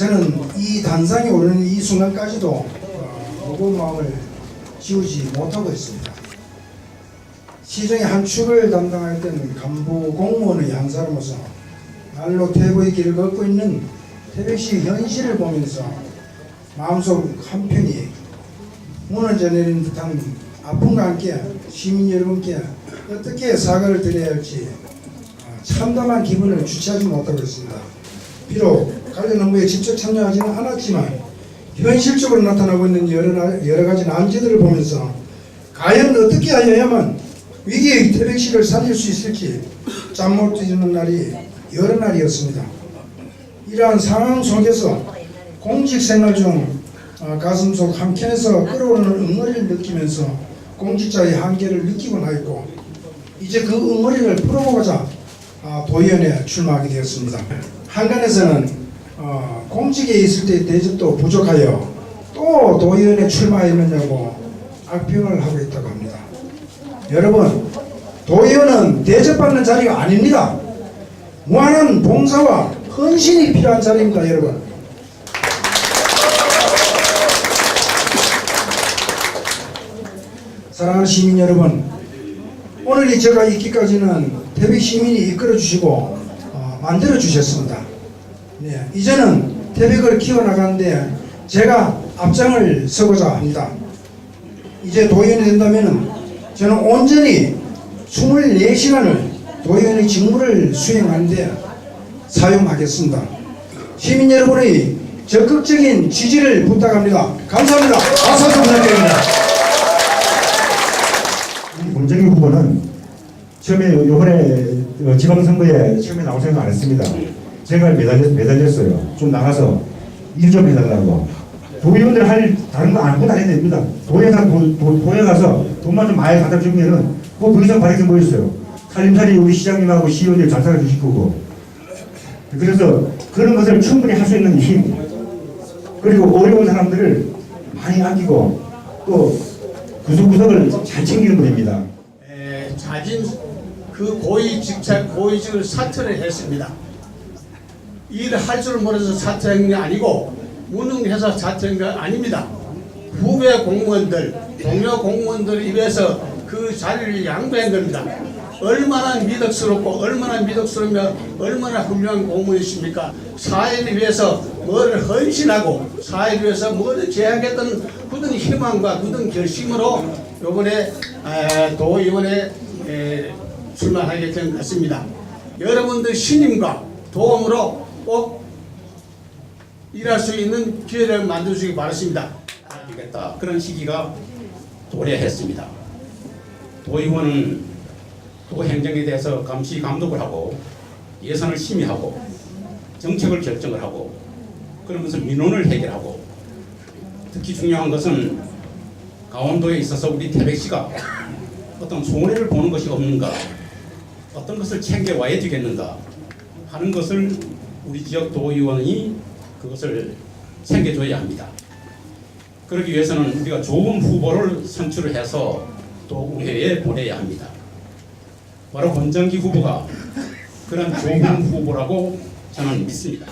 저는 이 단상에 오르는 이 순간까지도 어, 무거운 마음을 지우지 못하고 있습니다. 시정의 한 축을 담당할 때는 간부 공무원의 한 사람으로서 날로 퇴보의 길을 걷고 있는 태백시 현실을 보면서 마음속 한편이 무너져 내리는 듯한 아픔과 함께 시민 여러분께 어떻게 사과를 드려야 할지 어, 참담한 기분을 주체하지 못하고 있습니다. 비록 관련 업무에 직접 참여하지는 않았지만 현실적으로 나타나고 있는 여러, 나- 여러 가지 난제들을 보면서 과연 어떻게 하여야만 위기의 태백시를 살릴 수 있을지 잠 못 드는 날이 여러 날이었습니다. 이러한 상황 속에서 공직 생활 중 어, 가슴속 한켠에서 끓어오르는 응어리를 느끼면서 공직자의 한계를 느끼곤 하였고 이제 그 응어리를 풀어보고자 아, 도의원에 출마하게 되었습니다. 한간에서는 어, 공직에 있을 때의 대접도 부족하여 또 도의원에 출마했느냐고 악평을 하고 있다고 합니다. 여러분 도의원은 대접받는 자리가 아닙니다. 무한한 봉사와 헌신이 필요한 자리입니다, 여러분. 사랑하는 시민 여러분, 오늘 이 제가 있기까지는 태백 시민이 이끌어 주시고 어, 만들어 주셨습니다. 네, 이제는 태백을 키워나가는데 제가 앞장을 서고자 합니다. 이제 도의원이 된다면 저는 온전히 24시간을 도의원의 직무를 수행하는데 사용하겠습니다. 시민 여러분의 적극적인 지지를 부탁합니다. 감사합니다. 박수 부탁드립니다. 이 문정희 후보는 처음에 이번에 어, 지방선거에 처음에 나올 생각 안 했습니다. 제가 매달렸, 매달렸어요. 좀 나가서 일 좀 해달라고. 도의원들 할 다른 거 아무것도 안 해도 됩니다. 도에 가 도, 도, 도에 가서 돈만 좀 많이 갖다 주면은 뭐더 이상 바라게 뭐 있어요. 살림살이 우리 시장님하고 시의원들 잘 살아주실 거고. 그래서 그런 것을 충분히 할 수 있는 힘 그리고 어려운 사람들을 많이 아끼고 또 구석구석을 잘 챙기는 분입니다. 에, 자진 그 고위 직책 고위직을 사퇴를 했습니다. 일을 할줄 모르서 사퇴한 게 아니고 무능해서 사퇴한 게 아닙니다. 후배 공무원들, 동료 공무원들 위해서 그 자리를 양보한 겁니다. 얼마나 미덕스럽고 얼마나 미덕스러우며 얼마나 훌륭한 공무원이십니까? 사회를 위해서 뭐를 헌신하고 사회를 위해서 뭐를 제하겠다는 굳은 희망과 굳은 결심으로 이번에 에, 도의원에 에, 출마하게 된 것 같습니다. 여러분들 신임과 도움으로 꼭 일할 수 있는 기회를 만들어주기 바랍니다. 하겠다 그런 시기가 도래했습니다. 도의원은 도 행정에 대해서 감시 감독을 하고 예산을 심의하고 정책을 결정을 하고 그러면서 민원을 해결하고 특히 중요한 것은 강원도에 있어서 우리 태백시가 어떤 손해를 보는 것이 없는가 어떤 것을 챙겨와야 되겠는가 하는 것을 우리 지역 도의원이 그것을 챙겨줘야 합니다. 그러기 위해서는 우리가 좋은 후보를 선출을 해서 또 의회에 보내야 합니다. 바로 권정기 후보가 그런 좋은 후보라고 저는 믿습니다.